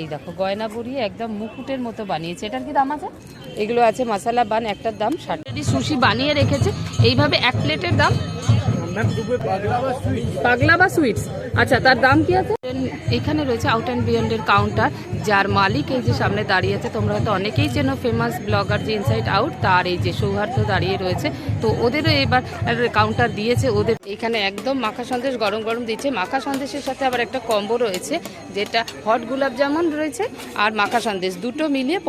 এই দেখো, গয়না বড়িয়ে একদম মুকুটের মতো বানিয়েছে। এটার কি দাম আছে? এগুলো আছে মশালা বান, একটার দাম ষাট। সুশি বানিয়ে রেখেছে। এইভাবে এক প্লেটের দাম পাগলা বা সুইটস আচ্ছা তার দাম কি আছে? এখানে রয়েছে আউট অ্যান্ড বিয়ন্ডের কাউন্টার যার মালিক এই যে সামনে দাঁড়িয়ে আছে তোমরা হয়তো অনেকেই চেনো ফেমাস ব্লগার যে ইনসাইড আউট তার এই যে সৌহার্দ্য দাঁড়িয়ে রয়েছে। তো ওদেরও এবার কাউন্টার দিয়েছে ওদের এখানে একদম মাখা সন্দেশ গরম গরম দিচ্ছে। মাখা সন্দেশের সাথে আবার একটা কম্বো রয়েছে যেটা হট গোলাপ জামুন রয়েছে আর মাখা সন্দেশ দুটো মিলিয়ে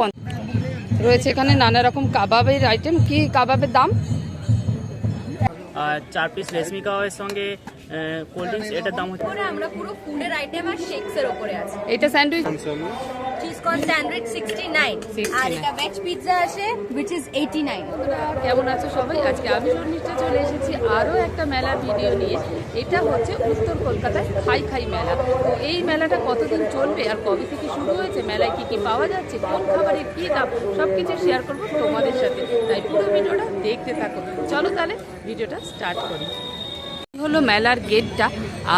রয়েছে এখানে নানা রকম কাবাবের আইটেম কি কাবাবের দাম? আর চার পিস রেশমি কাবাবের সঙ্গে কোল্ড ড্রিঙ্কস এটার দাম হচ্ছে আমরা পুরো ফুডের আইটেম আর শেক্সের উপরে আছে। এটা স্যান্ডউইচ চিজ কর্ন স্যান্ডউইচ 69 আর 69 এটা ভেজ পিৎজা আছে which is 89 কেমন আছো সবাই? আজকে আমি শর্মিষ্ঠা চলে এসেছি আরও একটা মেলার ভিডিও নিয়ে। এটা হচ্ছে উত্তর কলকাতায় খাই খাই মেলা। তো এই মেলাটা কতদিন চলবে আর কবে থেকে শুরু হয়েছে? মেলায় কি কি পাওয়া যাচ্ছে? কোন খাবারের কী দাম? সব কিছু শেয়ার করব তোমাদের সাথে। তাই পুরো ভিডিওটা দেখতে থাকো। চলো তাহলে ভিডিওটা স্টার্ট করি। হলো মেলার গেটটা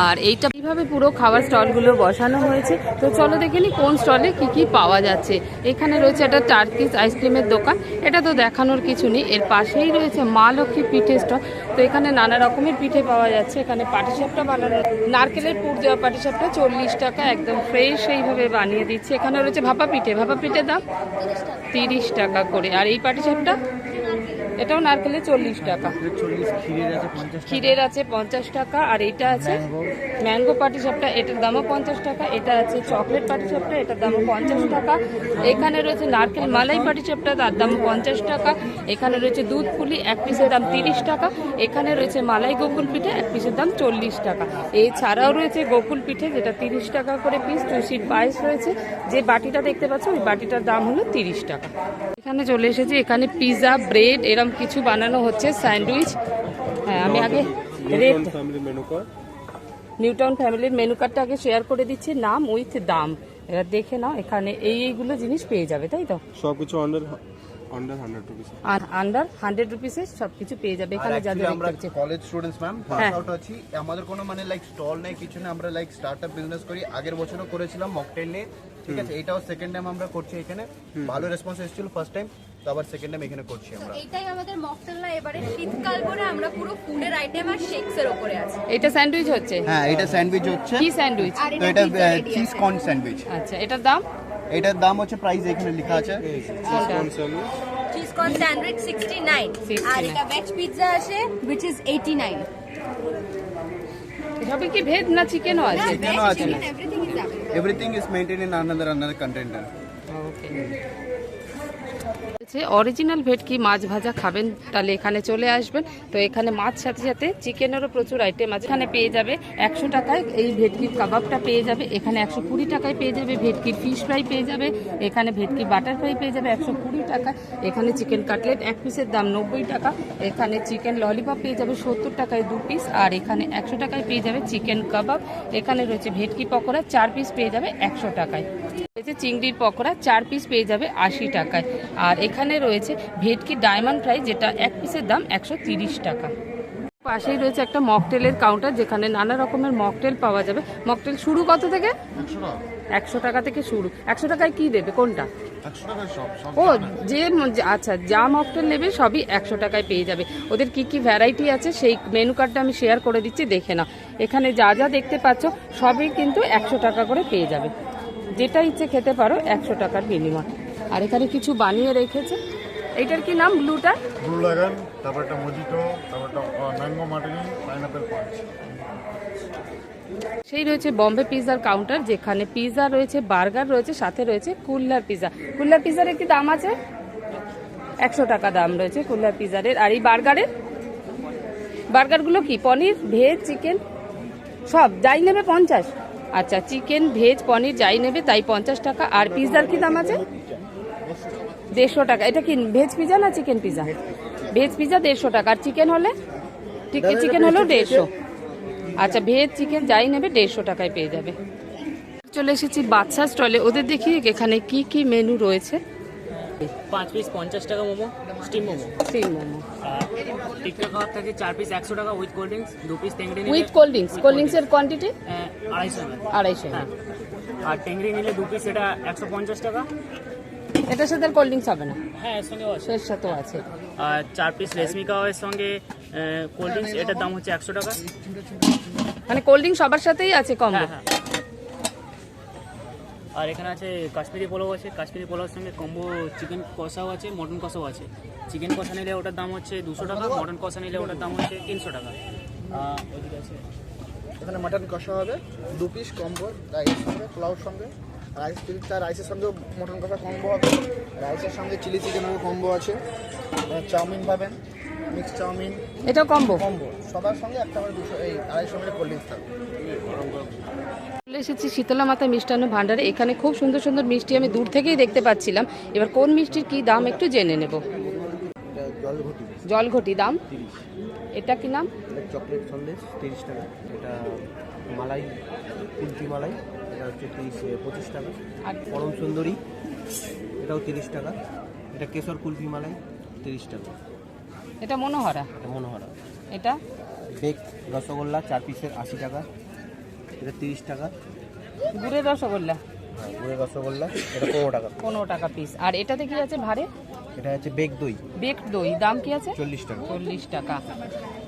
আর এইটা কীভাবে পুরো খাবার স্টলগুলো বসানো হয়েছে। তো চলো দেখে নি কোন স্টলে কি কি পাওয়া যাচ্ছে। এখানে রয়েছে একটা টার্কিস আইসক্রিমের দোকান। এটা তো দেখানোর কিছু নেই। এর পাশেই রয়েছে মা লক্ষ্মী পিঠে স্টল। তো এখানে নানা রকমের পিঠে পাওয়া যাচ্ছে। এখানে পাটিসাপটা বানানো নারকেলের পুর দেওয়া পাটিসাপটা চল্লিশ টাকা একদম ফ্রেশ এইভাবে বানিয়ে দিচ্ছে। এখানে রয়েছে ভাপা পিঠে। ভাপা পিঠের দাম তিরিশ টাকা করে। আর এই পাটিসাপটা এটাও নারকেলের চল্লিশ টাকা। ক্ষীরের আছে পঞ্চাশ টাকা। আর এটা আছে ম্যাঙ্গো পাটি সাপটা এটার দামও পঞ্চাশ টাকা এটা আছে চকলেট পাটি সাপটা এটার দামও পঞ্চাশ টাকা। এখানে রয়েছে নারকেল মালাই পাটি সাপটা তার দাম পঞ্চাশ টাকা। এখানে রয়েছে দুধ পুলি এক পিসের দাম তিরিশ টাকা। এখানে রয়েছে মালাই গোকুল পিঠে এক পিসের দাম চল্লিশ টাকা। এছাড়াও রয়েছে গোকুল পিঠে যেটা তিরিশ টাকা করে পিস টুসির পায়েস রয়েছে। যে বাটিটা দেখতে পাচ্ছ ওই বাটিটার দাম হলো তিরিশ টাকা। এখানে চলে এসেছি। এখানে পিৎজা ব্রেড এরম কিছু বানানো হচ্ছে স্যান্ডউইচ হ্যাঁ আমি আগে রেট মেনু নিউটাউন ফ্যামিলির মেনু কার্ডটা আগে শেয়ার করে দিচ্ছি নাম উইথ দাম। এবার দেখে নাও এখানে এই এইগুলো জিনিস পেয়ে যাবে তাই তো? সবকিছু আন্ডার আন্ডার হান্ড্রেড রুপিস আর আন্ডার হান্ড্রেড রুপিসে সব কিছু পেয়ে যাবে এখানে আমরা কলেজ স্টুডেন্টস ম্যাম পাস হ্যাঁ। আউট আছি। আমাদের কোনো মানে লাইক স্টল নেই কিছু নেই। আমরা লাইক স্টার্টআপ বিজনেস করি। আগের বছরও করেছিলাম মকটেল নিয়ে। ঠিক আছে এটাও সেকেন্ড টাইম আমরা করছি এখানে। ভালো রেসপন্স এসেছিল ফার্স্ট টাইম তো আবার সেকেন্ড টাইম এখানে করছি আমরা। এইটাই আমাদের মকটেল না এবারে শীতকাল করে আমরা পুরো ফুডের আইটেম আর শেকস এর উপরে আছে। এটা স্যান্ডউইচ হচ্ছে? হ্যাঁ এটা স্যান্ডউইচ হচ্ছে। কি স্যান্ডউইচ তো এটা চিজ কর্ন স্যান্ডউইচ আচ্ছা এটার দাম? এটার দাম হচ্ছে প্রাইস এখানে লেখা আছে। চিজ কর্ন স্যান্ডউইচ 69 আর এটা ভেজ পিৎজা আছে which is 89 সবই কি ভেজ না চিকেনও আছে। চিকেনও আছে everything is maintained in another another container. Okay. Original ভেটকি মাছ ভাজা খাবেন, তাহলে এখানে চলে আসবেন। তো এখানে মাছ সাথে সাথে চিকেনেরও প্রচুর আইটেম আছে। এখানে পেয়ে যাবে একশো টাকায় এই ভেটকির কাবাবটা পেয়ে যাবে। এখানে একশো কুড়ি টাকায় পেয়ে যাবে, ভেটকির ফিশ ফ্রাই পেয়ে যাবে। এখানে ভেটকি বাটার ফ্রাই পেয়ে যাবে একশো কুড়ি টাকা এখানে চিকেন কাটলেট এক পিসের দাম নব্বই টাকা। এখানে চিকেন ললিপপ পেয়ে যাবে সত্তর টাকায় দু পিস আর এখানে একশো টাকায় পেয়ে যাবে চিকেন কাবাব। এখানে রয়েছে ভেটকি পকোড়া, চার পিস পেয়ে যাবে একশো টাকায়। রয়েছে চিংড়ির পকোড়া চার পিস পেয়ে যাবে আশি টাকায়। আর এখানে রয়েছে ভেটকি ডায়মন্ড ফ্রাই যেটা এক পিসের দাম একশো তিরিশ টাকা। পাশেই রয়েছে একটা মকটেলের কাউন্টার যেখানে নানা রকমের মকটেল পাওয়া যাবে। মকটেল শুরু কত থেকে? একশো টাকা। থেকে শুরু। একশো টাকায় কি দেবে? কোনটা? ও যে যে- আচ্ছা যা মকটেল নেবে সবই একশো টাকায় পেয়ে যাবে। ওদের কি কি ভ্যারাইটি আছে সেই মেনু কার্ডটা আমি শেয়ার করে দিচ্ছি দেখে নাও। এখানে যা যা দেখতে পাচ্ছ সবই কিন্তু একশো টাকা করে পেয়ে যাবে। যেটা ইচ্ছে খেতে পারো একশো টাকার বিনিময় আর এখানে কিছু বানিয়ে রেখেছে। এটার কি নাম? ব্লুটা? ব্লু লাগান তারপর একটা মজিটো তারপর একটা ম্যাঙ্গো মার্টিনি পাইনাপেল পাঞ্চ সেই রয়েছে বম্বে পিৎজার কাউন্টার যেখানে পিৎজা রয়েছে বার্গার রয়েছে সাথে রয়েছে কুল্লার পিৎজা। কুল্লার পিৎজার একটি দাম আছে? একশো টাকা দাম রয়েছে কুল্লার পিৎজারের আর এই বার্গারের বার্গারগুলো কি? Paneer veg chicken? সব যাই নেবে পঞ্চাশ। আচ্ছা চিকেন ভেজ পনির যাই নেবে তাই পঞ্চাশ টাকা। আর পিৎজার কি দাম আছে? দেড়শো টাকা। এটা কি ভেজ পিজা না চিকেন পিজা ভেজ পিজা দেড়শো টাকা। আর চিকেন হলে? চিকেন হলেও দেড়শো আচ্ছা ভেজ চিকেন যাই নেবে দেড়শো টাকায় পেয়ে যাবে। চলে এসেছি বাচ্চা স্টলে ওদের দেখি এখানে কি কি মেনু রয়েছে? পাঁচ পিস পঞ্চাশ টাকা momo steam momo. Steam momo. TikTok খাবার থাকে চার পিস একশো টাকা উইথ কোল্ড ড্রিঙ্কস দু পিস নিলে উইথ কোল্ড ড্রিঙ্কস কোল্ড ড্রিঙ্কসের কোয়ান্টিটি আড়াইশো আড়াইশো হ্যাঁ। আর টেংরি নিলে দু পিস এটা একশো পঞ্চাশ টাকা। এটার সাথে কোল্ড ড্রিঙ্কস হবে না। হ্যাঁ এর সাথেও আছে। আর চার পিস রেশমি কাবাবের সঙ্গে কোল্ড ড্রিঙ্কস এটার দাম হচ্ছে একশো টাকা। মানে কোল্ড ড্রিঙ্কস সবার সাথেই আছে কম হ্যাঁ হ্যাঁ। আর এখানে আছে কাশ্মীরি পোলাও আছে কাশ্মীরি পোলাওর সঙ্গে কম্বো চিকেন কষাও আছে মটন কষাও আছে। চিকেন কষা নিলে ওটার দাম হচ্ছে দুশো টাকা মটন কষা নিলে ওটার দাম হচ্ছে তিনশো টাকা। আছে। এখানে মাটন কষা হবে দু পিস কম্বো রাইসের সঙ্গে পোলাওর সঙ্গে। রাইস তার রাইসের সঙ্গেও মটন কষা কম্বো হবে। রাইসের সঙ্গে চিলি চিকেনের কম্বো আছে। চাউমিন পাবেন মিক্স চাউমিন। এটা কম্বো কম্বো সবার সঙ্গে একটা করে দুশো এই আড়াইশো মিনিট কোল্ড ড্রিঙ্কস থাকবে। চলে এসেছি শীতলা মাতা মিষ্টান্ন ভাণ্ডারে। এখানে খুব সুন্দর সুন্দর মিষ্টি আমি দূর থেকেই দেখতে পাচ্ছিলাম। এবার কোন মিষ্টির কি দাম একটু জেনে নেব। জলঘটি দাম? এটা কি নাম? চকলেট সন্দেশ তিরিশ টাকা। এটা মালাই কুলফি মালাই এটা হচ্ছে তিরিশ পঁচিশ টাকা। আর পরম সুন্দরী এটাও তিরিশ টাকা। এটা কেশর কুলফি মালাই তিরিশ টাকা। এটা মনোহরা? এটা মনোহরা। এটা? বেক রসগোল্লা চার পিসের আশি টাকা। এটা তিরিশ টাকা। গুড়ের রসগোল্লা। গুড়ের রসগোল্লা এটা পনেরো টাকা। পনেরো টাকা পিস আর এটাতে কি আছে ভারে? এটা হচ্ছে বেক দই। বেক দই। দাম কি আছে? চল্লিশ টাকা। চল্লিশ টাকা।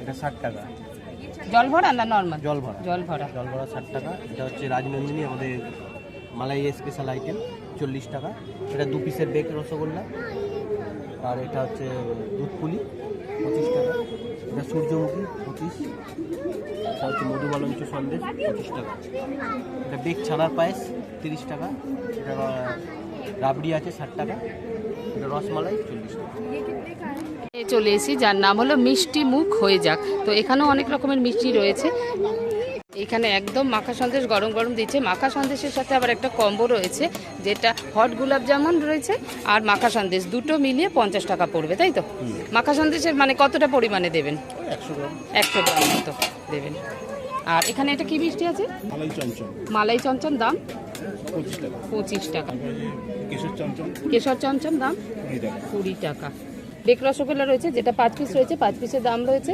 এটা ষাট টাকা। জল ভরা না নর্মাল জল ভরা জল ভরা জল ভরা ষাট টাকা। এটা হচ্ছে রাজনন্দিনী আমাদের মালাই স্পেশাল আইটেম চল্লিশ টাকা। এটা দু পিসের বেক রসগোল্লা। আর এটা হচ্ছে দুধ পুলি পঁচিশ টাকা। এটা সূর্যমুখী পঁচিশ, এটা হচ্ছে মধুবালঞ্চ সন্দেশ পঁচিশ টাকা। এটা বেগ ছানার পায়েস তিরিশ টাকা, এটা রাবড়ি আছে ষাট টাকা, এটা রসমালাই চল্লিশ টাকা। চলে এসেছি, যার নাম হলো মিষ্টি মুখ হয়ে যাক। তো এখানেও অনেক রকমের মিষ্টি রয়েছে। এখানে একদম মাখা সন্দেশ গরম গরম দিচ্ছে। মাখা সন্দেশের সাথে আবার একটা কম্বো রয়েছে যেটা হট গোলাপ জামুন রয়েছে আর মাখা সন্দেশ। দুটো মিলিয়ে পঞ্চাশ টাকা পড়বে তাই তো? মাখা সন্দেশের মানে কতটা পরিমাণে দেবেন? একশো গ্রাম। মতো দেবেন। আর এখানে এটা কি মিষ্টি আছে? মালাই চমচম। চমচম দাম? পঁচিশ টাকা। কেশর চমচম। দাম? কুড়ি টাকা। বেক রসগোল্লা রয়েছে যেটা পাঁচ পিস রয়েছে পাঁচ পিসের দাম রয়েছে।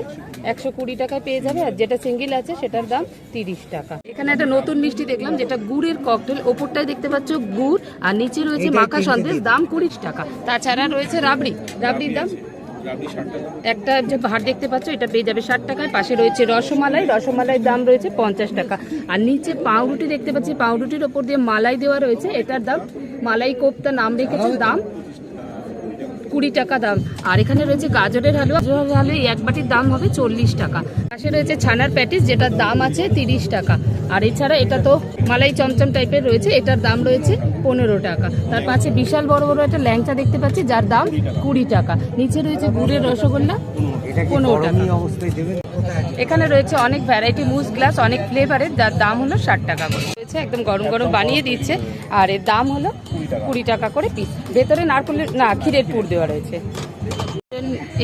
একশো কুড়ি টাকায় পেয়ে যাবে আর যেটা সিঙ্গেল আছে সেটার দাম তিরিশ টাকা। এখানে একটা নতুন মিষ্টি দেখলাম যেটা গুড়ের ককটেল ওপরটায় দেখতে পাচ্ছ গুড় আর নিচে রয়েছে মাখা সন্দেশ দাম কুড়ি টাকা। তাছাড়া রয়েছে রাবড়ি। রাবড়ির দাম একটা যে ভাট দেখতে পাচ্ছ এটা পেয়ে যাবে ষাট টাকায়। পাশে রয়েছে রসমালাই রসমালাইয়ের দাম রয়েছে পঞ্চাশ টাকা। আর নিচে পাউরুটি দেখতে পাচ্ছি পাউরুটির ওপর দিয়ে মালাই দেওয়া রয়েছে এটার দাম মালাই কোপ্তা নাম রেখেছে দাম কুড়ি টাকা দাম। আর এখানে রয়েছে গাজরের হালুয়া। গাজরের হালুয়া এক বাটির দাম হবে চল্লিশ টাকা। পাশে রয়েছে ছানার প্যাটিস, যেটার দাম আছে তিরিশ টাকা। আর এছাড়া এটা তো মালাই চমচম টাইপের রয়েছে, এটার দাম রয়েছে পনেরো টাকা। তার পাশে বিশাল বড় বড় একটা ল্যাংচা দেখতে পাচ্ছি, যার দাম কুড়ি টাকা। নিচে রয়েছে গুড়ের রসগোল্লা, পনেরো টাকা। এখানে রয়েছে অনেক ভ্যারাইটি মুস গ্লাস অনেক ফ্লেভারের যার দাম হলো ষাট টাকা করে। রয়েছে একদম গরম গরম বানিয়ে দিচ্ছে। আর এর দাম হলো কুড়ি টাকা করে পিস ভেতরে নারকলের না, ক্ষীরের পুর দেওয়া রয়েছে।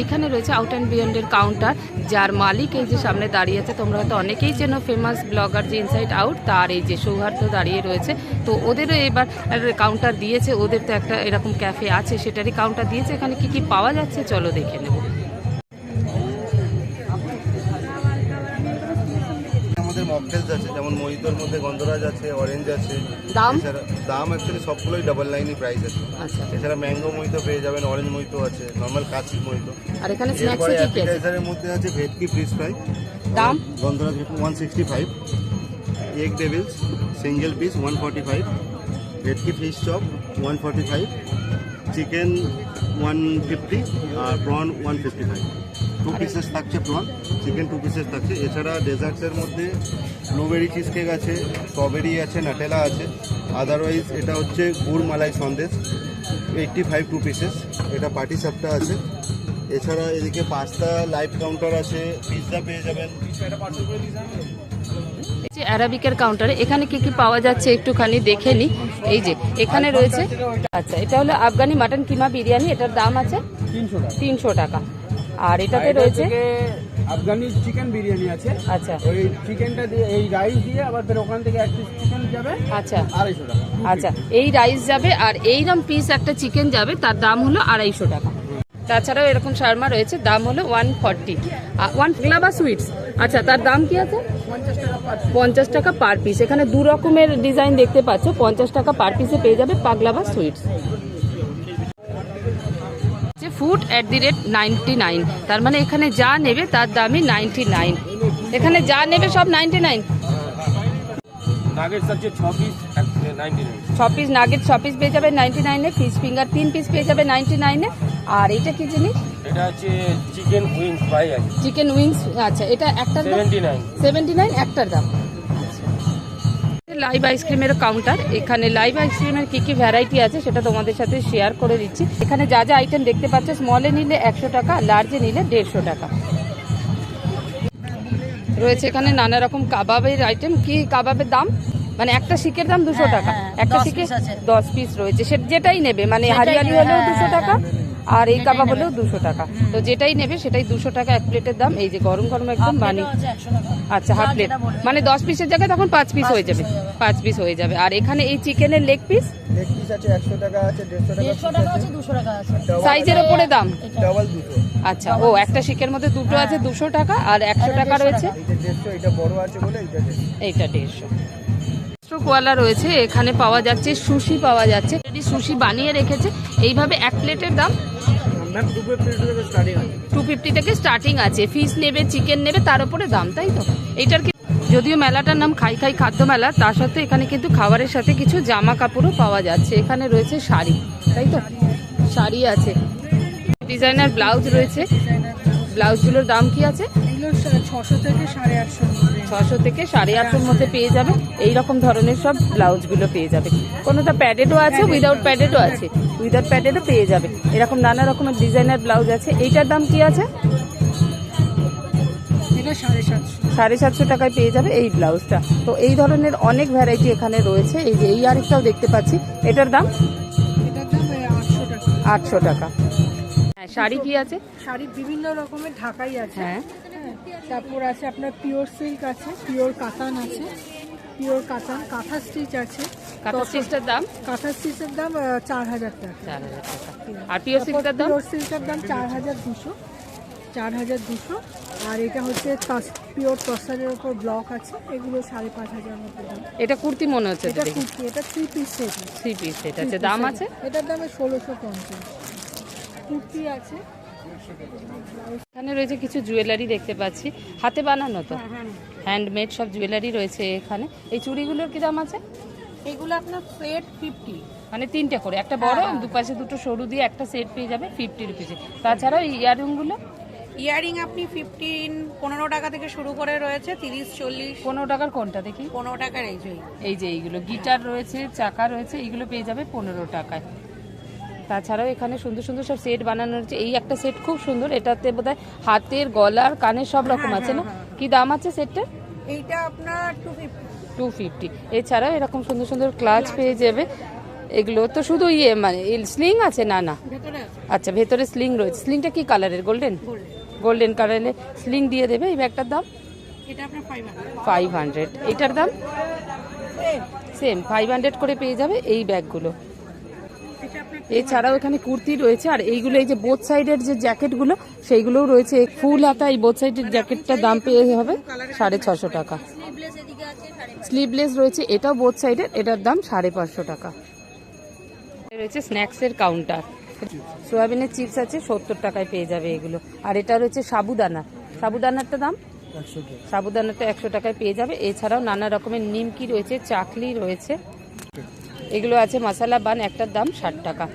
এখানে রয়েছে আউট অ্যান্ড বিয়ন্ডের কাউন্টার যার মালিক এই যে সামনে দাঁড়িয়ে আছে। তোমরা হয়তো অনেকেই চেনো ফেমাস ব্লগার যে ইনসাইড আউট তার এই যে সৌহার্দ্য দাঁড়িয়ে রয়েছে। তো ওদেরও এবার কাউন্টার দিয়েছে। ওদের তো একটা এরকম ক্যাফে আছে, সেটারই কাউন্টার দিয়েছে। এখানে কি কি পাওয়া যাচ্ছে, চলো দেখে নেব। মকটেলস আছে যেমন মহিতোর মধ্যে গন্ধরাজ আছে অরেঞ্জ আছে। দাম? এছাড়া দাম অ্যাকচুয়ালি সবগুলোই ডাবল লাইনই প্রাইস আছে। আচ্ছা। এছাড়া ম্যাঙ্গো মহিতো পেয়ে যাবেন অরেঞ্জ মহিতো আছে নর্মাল কাচি মহিতো। আর এখানে স্ন্যাক্সে কি কি আছে? অ্যাপিটাইজারের মধ্যে আছে ভেটকি ফিশ ফ্রাই দাম? Gondhoraj one sixty five egg devils single piece one forty five ভেটকি fish chop one forty five chicken one fifty আর prawn one fifty five two pieces থাকছে প্রন চিকেন টু পিসেস থাকছে। এছাড়া ডেজার্টসের মধ্যে blueberry cheese cake আছে strawberry আছে Nutella আছে। Otherwise এটা হচ্ছে গুড় malai sandesh eighty five two pieces এটা পার্টি সাপটা আছে। এছাড়া এদিকে পাস্তা লাইভ কাউন্টার আছে পিৎজা পেয়ে যাবেন। এই অ্যারাবিকের কাউন্টারে এখানে কি কি পাওয়া যাচ্ছে একটুখানি দেখে নি। এই যে এখানে রয়েছে আচ্ছা এটা হলো আফগানি মাটন কিমা বিরিয়ানি এটার দাম আছে? তিনশো তিনশো টাকা। আর এটাতে রয়েছে? আফগানি চিকেন বিরিয়ানি আছে। আচ্ছা। ওই চিকেনটা দিয়ে এই রাইস দিয়ে আবার ফের ওখান থেকে এক পিস চিকেন যাবে আচ্ছা। আড়াইশো টাকা। আচ্ছা এই রাইস যাবে আর এইরকম পিস একটা চিকেন যাবে তার দাম হলো আড়াইশো টাকা। তাছাড়াও এরকম শার্মা রয়েছে দাম হলো one forty one flavour sweets আচ্ছা তার দাম কি আছে? পঞ্চাশ টাকা পার পিস এখানে দু রকমের ডিজাইন দেখতে পাচ্ছ পঞ্চাশ টাকা পার পিসে পেয়ে যাবে পাগলাবা sweets food at the rate ninety nine তার মানে এখানে যা নেবে তার দামই নাইনটি নাইন এখানে যা নেবে সব নাইনটি নাইন ছ পিস নাগেট ছ পিস পেয়ে যাবে নাইনটি নাইনে ফিশ ফিঙ্গার তিন পিস পেয়ে যাবে নাইনটি নাইনে আর এটা কি জিনিস? এটা হচ্ছে chicken wings fry chicken wings আচ্ছা এটা একটার দাম? সেভেন্টি নাইন একটার দাম। লাইভ আইসক্রিমের কাউন্টার এখানে লাইভ আইসক্রিমের কি কি ভ্যারাইটি আছে সেটা তোমাদের সাথে শেয়ার করে দিচ্ছি। এখানে যা যা আইটেম দেখতে পাচ্ছ স্মলে নিলে একশো টাকা লার্জে নিলে দেড়শো টাকা। রয়েছে এখানে নানা রকম কাবাবের আইটেম কি কাবাবের দাম? মানে একটা শিকের দাম দুশো টাকা। একটা শিকে দশ পিস রয়েছে। সে যেটাই নেবে মানে হারিয়ালি হলেও দুশো টাকা আর এই কাবাব হলেও দুশো টাকা। তো যেটাই নেবে সেটাই দুশো টাকা এক প্লেটের দাম। এই যে গরম গরম একদম মানে আচ্ছা হাফ প্লেট। মানে দশ পিসের জায়গায় তখন পাঁচ পিস হয়ে যাবে। পাঁচ পিস হয়ে যাবে। আর এখানে এই চিকেনের লেগ পিস লেগ পিস আছে একশো টাকা আছে দেড়শো টাকা সাইজের ওপরে দাম? দুটো। আচ্ছা ও একটা শিকের মধ্যে দুটো আছে দুশো টাকা আর একশো টাকা রয়েছে? এটা দেড়শো এটা বড় আছে বলে এটা দেড়শো। এইটা দেড়শো। কোয়ালা রয়েছে এখানে পাওয়া যাচ্ছে সুশি পাওয়া যাচ্ছে। সুশি বানিয়ে রেখেছে এইভাবে এক প্লেটের দাম? টু ফিফটি থেকে স্টার্টিং আছে। ফিশ নেবে চিকেন নেবে তার উপরে দাম তাই তো? এইটার কি যদিও মেলাটার নাম খাই খাই খাদ্য মেলা তার সত্ত্বেও এখানে কিন্তু খাবারের সাথে কিছু জামা কাপড়ও পাওয়া যাচ্ছে। এখানে রয়েছে শাড়ি তাই তো? শাড়ি আছে। ডিজাইনার ব্লাউজ রয়েছে। ব্লাউজগুলোর দাম কি আছে? ছশো থেকে সাড়ে আটশো ছশো থেকে সাড়ে আটশোর মধ্যে পেয়ে যাবে। এই রকম ধরনের সব ব্লাউজগুলো পেয়ে যাবে। কোনোটা প্যাডেডও আছে উইদাউট প্যাডেডও আছে। উইদাউট প্যাডেডও পেয়ে যাবে। এরকম নানা রকমের ডিজাইনার ব্লাউজ আছে। এইটার দাম কি আছে? সাড়ে সাতশো। টাকায় পেয়ে যাবে এই ব্লাউজটা তো এই ধরনের অনেক ভ্যারাইটি এখানে রয়েছে। এই যে এই আরেকটাও দেখতে পাচ্ছি। এটার দাম? আটশো টাকা। হ্যাঁ শাড়ি কি আছে? শাড়ির বিভিন্ন রকমের ঢাকাই আছে। হ্যাঁ, তারপর আছে আপনার পিওর সিল্ক আছে পিওর কাতান আছে পিওর কাতান কাঁথা স্টিচ আছে। কাঁথা স্টিচটার দাম? কাঁথা স্টিচের দাম চার হাজার টাকা। চার হাজার টাকা। আর পিওর সিল্কটার দাম? পিওর সিল্কের দাম চার হাজার দুশো চার হাজার দুশো। আর এটা হচ্ছে পিওর তসারের ওপর ব্লক আছে এগুলো সাড়ে পাঁচ হাজার মতো দাম। এটা কুর্তি মনে হচ্ছে এটা কুর্তি এটা three piece set three piece এটা আছে দাম আছে? এটার দামে ষোলোশো পঞ্চাশ। কুর্তি আছে এখানে রয়েছে কিছু জুয়েলারি দেখতে পাচ্ছি। হাতে বানানো তো। হ্যান্ডমেড সব জুয়েলারি রয়েছে এখানে। এই চুড়িগুলোর কি দাম আছে? এগুলো আপনার সেট ফিফটি মানে তিনটে করে একটা বড় দুপাশে দুটো সরু দিয়ে একটা সেট পেয়ে যাবে ফিফটি রুপিসে তাছাড়াও ইয়ারিংগুলো ইয়ারিং আপনি ফিফটিন পনেরো টাকা থেকে শুরু করে রয়েছে তিরিশ চল্লিশ। পনেরো টাকার কোনটা দেখি? পনেরো টাকার এই যে। এই যে এইগুলো। গিটার রয়েছে চাকা রয়েছে এইগুলো পেয়ে যাবে পনেরো টাকায়। তাছাড়াও এখানে সুন্দর সুন্দর সব সেট বানানো রয়েছে এই একটা সেট খুব সুন্দর এটাতে বোধহয় হাতের গলার কানের সব রকম আছে না? কি দাম আছে সেটটা এইটা আপনার টু ফিফটি টু ফিফটি এছাড়াও এরকম সুন্দর সুন্দর ক্লাচ পেয়ে যাবে। এগুলো তো শুধু ইয়ে মানে স্লিং আছে না না? আচ্ছা ভেতরে স্লিং রয়েছে স্লিংটা কি কালারের গোল্ডেন গোল্ডেন কালারের স্লিং দিয়ে দেবে এই ব্যাগটার দাম? এটা ফাইভ হান্ড্রেড এটার দাম? সেম ফাইভ হান্ড্রেড করে পেয়ে যাবে এই ব্যাগগুলো এছাড়াও এখানে কুর্তি রয়েছে আর এইগুলো এই যে বোথ সাইডের যে জ্যাকেটগুলো সেইগুলোও রয়েছে। ফুল হাতা এই বোথ সাইডের জ্যাকেটটা দাম পেয়ে হবে সাড়ে ছশো টাকা। স্লিভলেস রয়েছে এটাও বোথ সাইডের এটার দাম সাড়ে পাঁচশো টাকা। রয়েছে স্ন্যাক্সের কাউন্টার সোয়াবিনের চিপস আছে সত্তর টাকায় পেয়ে যাবে এগুলো। আর এটা রয়েছে সাবুদানা। সাবুদানারটা দাম? সাবুদানাটা একশো টাকায় পেয়ে যাবে। এছাড়াও নানা রকমের নিমকি রয়েছে চাকলি রয়েছে। এগুলো আছে মশালা বান, একটার দাম ষাট টাকা।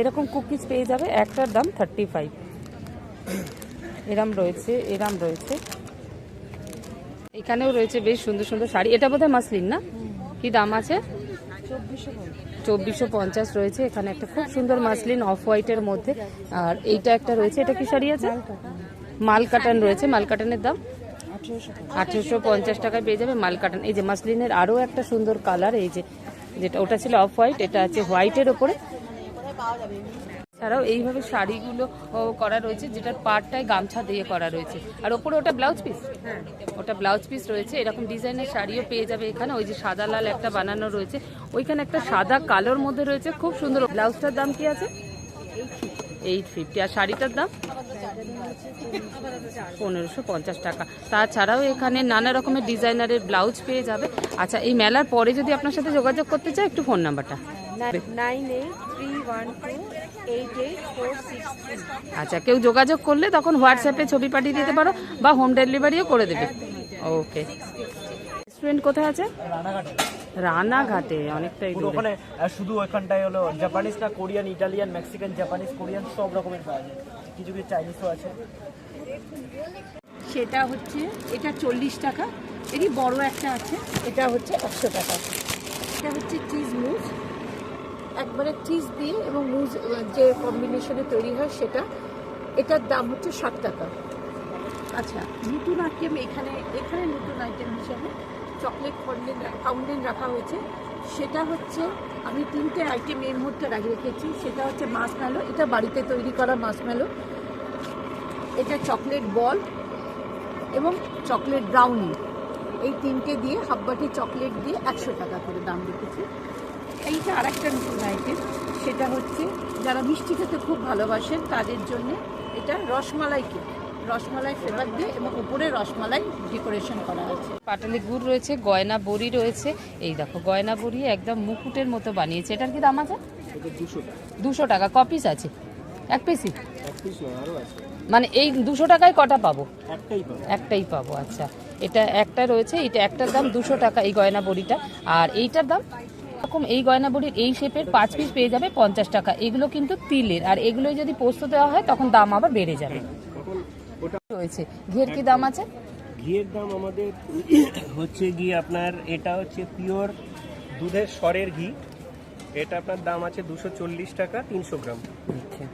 এরকম কুকিজ পেয়ে যাবে, একটার দাম থার্টি ফাইভ এরাম রয়েছে এরাম রয়েছে। এখানেও রয়েছে বেশ সুন্দর সুন্দর শাড়ি। এটা বোধহয় মাসলিন না? কি দাম আছে? চব্বিশশো পঞ্চাশ রয়েছে। এখানে একটা খুব সুন্দর মাসলিন অফ হোয়াইটের মধ্যে। আর এইটা একটা রয়েছে। এটা কি শাড়ি আছে? মাল কাটান রয়েছে। মাল কাটানের দাম? আঠেরোশো পঞ্চাশ। টাকায় পেয়ে যাবে মাল কাটান এই যে মাসলিনের আরও একটা সুন্দর কালার, এই যে যেটা ওটা ছিল অফ হোয়াইট এটা আছে হোয়াইটের ওপরে। ছাড়াও এইভাবে শাড়িগুলো করা রয়েছে যেটার পাড়টায় গামছা দিয়ে করা রয়েছে। আর ওপরে ওটা ব্লাউজ পিস? ওটা ব্লাউজ পিস রয়েছে এরকম ডিজাইনের শাড়িও পেয়ে যাবে এখানে। ওই যে সাদা লাল একটা বানানো রয়েছে। ওইখানে একটা সাদা কালোর মধ্যে রয়েছে খুব সুন্দর। ব্লাউজটার দাম কি আছে? Eight fifty. আর শাড়িটার দাম? পনেরোশো পঞ্চাশ টাকা। তাছাড়াও এখানে নানা রকমের ডিজাইনারের ব্লাউজ পেয়ে যাবে। আচ্ছা এই মেলার পরে যদি আপনার সাথে যোগাযোগ করতে চায় একটু ফোন নাম্বারটা। আচ্ছা কেউ যোগাযোগ করলে তখন হোয়াটসঅ্যাপে ছবি পাঠিয়ে দিতে পারো বা হোম ডেলিভারিও করে দেবে। ওকে। রেস্টুরেন্ট কোথায় আছে? রানাঘাটে অনেকটাই ওখানে শুধু ওখানটায় হলো জাপানিজ না Korean Italian Mexican Japanese Korean সব রকমের পাওয়া যায়। কিছু কিছু চাইনিজও আছে। সেটা হচ্ছে, এটা চল্লিশ টাকা। এরই বড় একটা আছে, এটা হচ্ছে একশো টাকা। এটা হচ্ছে চিজ মুজ একবারে চিজ দিয়ে এবং মুজ যে কম্বিনেশনে তৈরি হয় সেটা, এটার দাম হচ্ছে ষাট টাকা। আচ্ছা নতুন আইটেম এখানে এখানে নতুন আইটেম হিসাবে চকলেট ফন্ডেন ফাউন্টেন রাখা হয়েছে। সেটা হচ্ছে আমি তিনটে আইটেম এর মুহূর্তে রাখি রেখেছি। সেটা হচ্ছে মাসমেলো এটা বাড়িতে তৈরি করা মাসমেলো এটা চকলেট বল এবং চকলেট ব্রাউনি এই তিনটে দিয়ে হাফ বাটি চকলেট দিয়ে একশো টাকা করে দাম রেখেছি। এইটা আর একটা নতুন আইটেম সেটা হচ্ছে যারা মিষ্টি খেতে খুব ভালোবাসেন, তাদের জন্য এটা রসমালাই কেক রসমালাই ফ্লেভার দিয়ে এবং উপরে রসমালাই ডেকোরেশন করা আছে। পাটালি গুড় রয়েছে গয়না বড়ি রয়েছে। এই দেখো গয়না বড়ি একদম মুকুটের মতো বানিয়েছে। এটার কি দাম আছে? দুশো টাকা। ক পিস আছে? এক পিসই মানে এই দুশো টাকায় কটা পাবো? একটাই একটাই পাবো আচ্ছা। এটা একটা রয়েছে এটা একটার দাম দুশো টাকা এই গয়না বড়িটা। আর এইটার দাম এরকম এই গয়না বড়ির এই শেপের পাঁচ পিস পেয়ে যাবে পঞ্চাশ টাকা। এগুলো কিন্তু তিলের। আর এগুলো যদি পোস্ত দেওয়া হয় তখন দাম আবার বেড়ে যাবে। রয়েছে। ঘের কি দাম আছে? ঘিয়ের দাম আমাদের হচ্ছে গিয়ে আপনার এটা হচ্ছে পিওর দুধের স্বরের ঘি। এটা আপনার দাম আছে দুশো চল্লিশ টাকা তিনশো গ্রাম। আচ্ছা।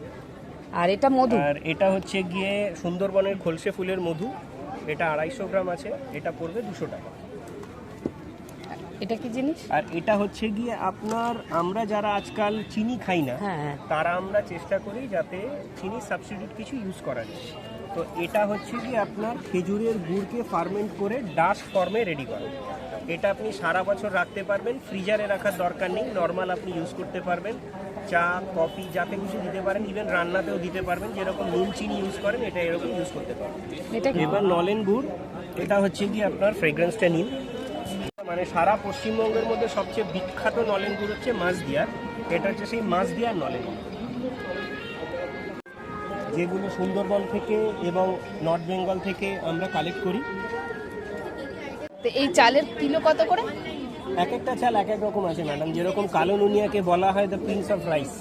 আর এটা মধু? আর এটা হচ্ছে গিয়ে সুন্দরবনের খলসে ফুলের মধু। এটা আড়াইশো গ্রাম আছে এটা পড়বে দুশো টাকা। এটা কি জিনিস? আর এটা হচ্ছে গিয়ে আপনার আমরা যারা আজকাল চিনি খাই না হ্যাঁ তারা আমরা চেষ্টা করি যাতে চিনি সাবস্টিটিউট কিছু ইউজ করা যায় তো এটা হচ্ছে কি আপনার খেজুরের গুড়কে ফার্মেন্ট করে ডাস্ট ফর্মে রেডি করা। এটা আপনি সারা বছর রাখতে পারবেন ফ্রিজারে রাখার দরকার নেই নর্মাল আপনি ইউজ করতে পারবেন। চা কফি যাতে কিছু দিতে পারেন ইভেন রান্নাতেও দিতে পারবেন যেরকম নুন চিনি ইউজ করেন এটা এরকম ইউজ করতে পারবেন। এবার নলেন গুড় এটা হচ্ছে কি আপনার ফ্রেগ্রেন্সটা নিন। মানে সারা পশ্চিমবঙ্গের মধ্যে সবচেয়ে বিখ্যাত নলেন গুড় হচ্ছে মাছ দিয়ার। এটা হচ্ছে সেই মাছ দিয়ার নলেন গুড়। যেগুলো সুন্দরবন থেকে এবং নর্থ বেঙ্গল থেকে আমরা কালেক্ট করি। তো এই চালের কিলো কত করে? এক একটা চাল এক এক রকম আছে ম্যাডাম। যেরকম কালো নুনিয়াকে বলা হয় দ্য প্রিন্স অফ রাইস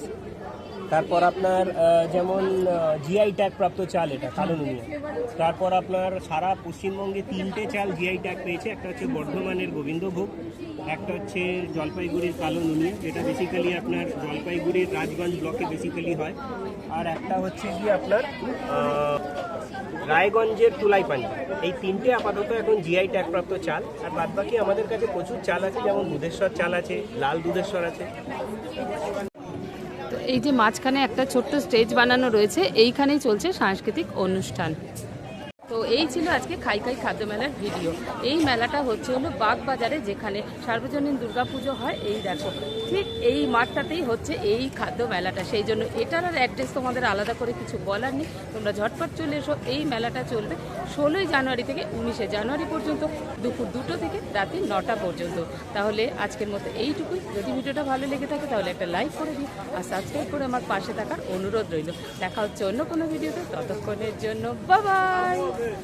তারপর আপনার যেমন জিআই ট্যাগ প্রাপ্ত চাল এটা কালো নুনিয়া তারপর আপনার সারা পশ্চিমবঙ্গে তিনটে চাল জিআই ট্যাগ পেয়েছে, একটা হচ্ছে বর্ধমানের গোবিন্দভোগ, একটা হচ্ছে জলপাইগুড়ির কালো নুনিয়া যেটা বেসিক্যালি আপনার জলপাইগুড়ির রাজগঞ্জ ব্লকে বেসিক্যালি হয়। আর একটা হচ্ছে গিয়ে আপনার রায়গঞ্জের তুলাই পাঞ্জা এই তিনটে আপাতত এখন জিআই ট্যাগপ্রাপ্ত চাল। আর বাদ বাকি আমাদের কাছে প্রচুর চাল আছে, যেমন দুধেশ্বর চাল আছে, লাল দুধেশ্বর আছে। এই যে মাঝখানে একটা ছোট্ট স্টেজ বানানো রয়েছে এইখানেই চলছে সাংস্কৃতিক অনুষ্ঠান। তো এই ছিল আজকে খাই খাই খাদ্য মেলার ভিডিও। এই মেলাটা হচ্ছে হলো বাগবাজারে, যেখানে সার্বজনীন দুর্গাপুজো হয়। এই দেখো, ঠিক এই মাঠটাতেই হচ্ছে এই খাদ্য মেলাটা। সেই জন্য এটার আর অ্যাড্রেস তোমাদের আলাদা করে কিছু বলার নেই। তোমরা ঝটপট চলে এসো। এই মেলাটা চলবে ষোলোই জানুয়ারি থেকে উনিশে জানুয়ারি পর্যন্ত, দুপুর দুটো থেকে রাতে নটা পর্যন্ত। তাহলে আজকের মতো এইটুকুই। যদি ভিডিওটা ভালো লেগে থাকে, তাহলে একটা লাইক করে দিই আর সাবস্ক্রাইব করে আমার পাশে থাকার অনুরোধ রইল। দেখা হচ্ছে অন্য কোনো ভিডিওতে। ততক্ষণের জন্য বাবাই 거를